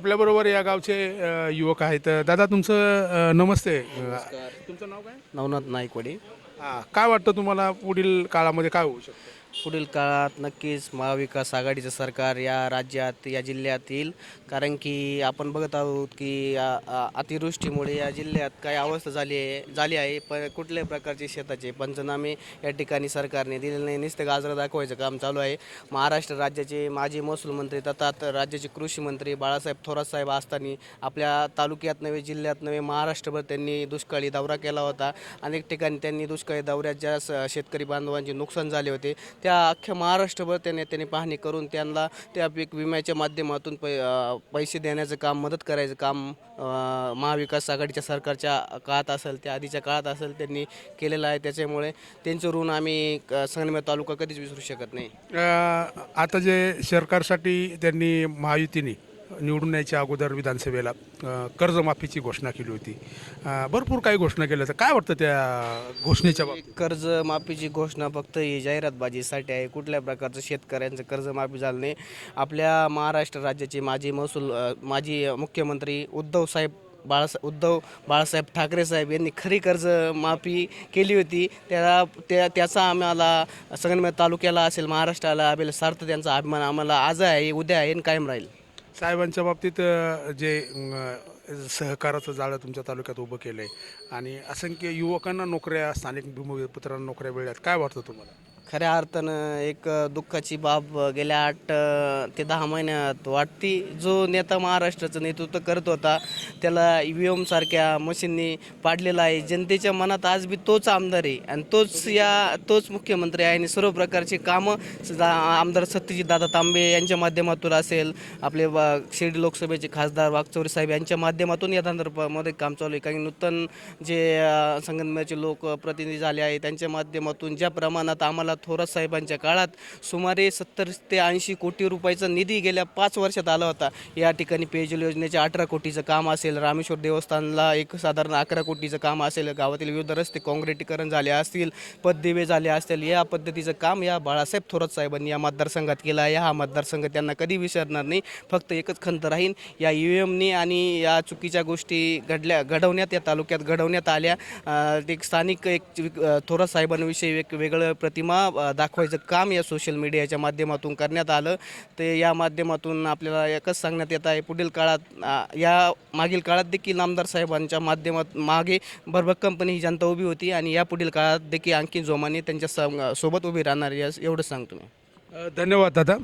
आपल्याबरोबर या गावचे अ, युवक आहेत. दादा तुमचं अ, नमस्ते. तुमचं नाव काय? नवनाथ नाईकवाडी. हां काय वाटतं तुम्हाला पुढील काळामध्ये काय होऊ शकतं? पुढील काळात नक्कीच महाविकास आघाडीचं सरकार या राज्यात या जिल्ह्यात येईल. कारण की आपण बघत आहोत की आ- आ- अतिवृष्टीमुळे या जिल्ह्यात काय अवस्था झाली आहे झाली आहे. पण कुठल्याही प्रकारचे शेताचे पंचनामे या ठिकाणी सरकारने दिलेले नाही. नुसतं गाजरं दाखवायचं काम चालू आहे. महाराष्ट्र राज्याचे माजी महसूल मंत्री तथा त- राज्याचे कृषी मंत्री बाळासाहेब थोरात साहेब असताना आपल्या तालुक्यात नव्हे जिल्ह्यात नव्हे महाराष्ट्रभर त्यांनी दुष्काळी दौरा केला होता. अनेक ठिकाणी त्यांनी दुष्काळी दौऱ्यात ज्या स- शेतकरी बांधवांचे नुकसान झाले होते त्या अख्ख्या महाराष्ट्रभर त्या त्यांनी पाहणी करून त्यांना त्या पीक विम्याच्या माध्यमातून पै पैसे देण्याचं काम मदत करायचं काम महाविकास आघाडीच्या सरकारच्या काळात असेल त्या आधीच्या काळात असेल त्यांनी केलेलं आहे. त्याच्यामुळे त्यांचं ऋण आम्ही क- तालुका कधीच विसरू शकत नाही. आता जे सरकारसाठी त्यांनी महायुतीने निवडून यायच्या अगोदर विधानसभेला कर्जमाफीची घोषणा केली होती. भरपूर काही घोषणा केल्या तर काय वाटतं त्या घोषणेच्या बाबतीत? घोषणा फक्त ही जाहिरातबाजीसाठी आहे. कुठल्या प्रकारचं शेतकऱ्यांचं कर्जमाफी झालं नाही. आपल्या महाराष्ट्र राज्याचे माजी महसूल माजी मुख्यमंत्री उद्धव साहेब बाळासा उद्धव बाळासाहेब ठाकरे साहेब यांनी खरी कर्ज माफी केली होती. त्याला त्या त्याचा आम्हाला संगमनेर तालुक्याला असेल महाराष्ट्राला असेल सार्थ त्यांचा अभिमान आम्हाला आज आहे उद्या आहे आणि कायम राहील. साहेबांच्या बाबतीत अ, जे अ, सहकाराचं जाळं तुमच्या तालुक्यात उभं केलं आहे आणि असंख्य युवकांना नोकऱ्या स्थानिक भूमिपुत्रांना नोकऱ्या मिळाल्यात. काय वाटतं तुम्हाला? खऱ्या अर्थानं एक दुःखाची बाब गेल्या आठ ते दहा महिन्यात वाटती. जो नेता महाराष्ट्राचं नेतृत्व करत होता त्याला ई व्ही एमसारख्या मशीननी पाडलेला आहे. जनतेच्या मनात आज बी तोच आमदार आहे. आणि तोच या तोच मुख्यमंत्री आहे. आणि सर्व प्रकारची कामं आमदार सत्यजित दादा तांबे यांच्या माध्यमातून असेल आपले वा- शिर्डी लोकसभेचे खासदार वाघचौरी साहेब यांच्या माध्यमातून या संदर्भामध्ये काम चालू आहे. कारण नूतन जे अ, संगमनेरचे लोक प्रतिनिधी झाले आहे त्यांच्या माध्यमातून ज्या प्रमाणात आम्हाला थोरात साहेबांच्या काळात सुमारे सत्तर ते ऐंशी कोटी रुपयाचा निधी गेल्या पाच वर्षात आला होता. या ठिकाणी पेयजल योजनेचे अठरा कोटीचं काम असेल रामेश्वर देवस्थानला एक साधारण अकरा कोटीचं काम असेल गावातील विविध रस्ते काँक्रिटीकरण झाले असतील पददिवे झाले असतील या पद्धतीचं काम या बाळासाहेब थोरात साहेबांनी या मतदारसंघात केलं आहे. हा मतदारसंघ त्यांना कधी विसरणार नाही फक्त एकच खंत राहील या यू एमनी आणि या चुकीच्या गोष्टी घडल्या घडवण्यात या तालुक्यात घडवण्यात आल्या. एक स्थानिक एक थोरात साहेबांविषयी एक वेगळं प्रतिमा अं, दाखवायचं काम या सोशल मीडियाच्या माध्यमातून करण्यात आलं. ते या माध्यमातून आपल्याला एकच सांगण्यात येत आहे पुढील काळात या मागील काळात देखील आमदार साहेबांच्या माध्यमात मागे भरभक्कमपणे ही जनता उभी होती आणि या पुढील काळात देखील आणखी जोमाने त्यांच्यासोबत उभी राहणार यास सांगतो मी. धन्यवाद दादा.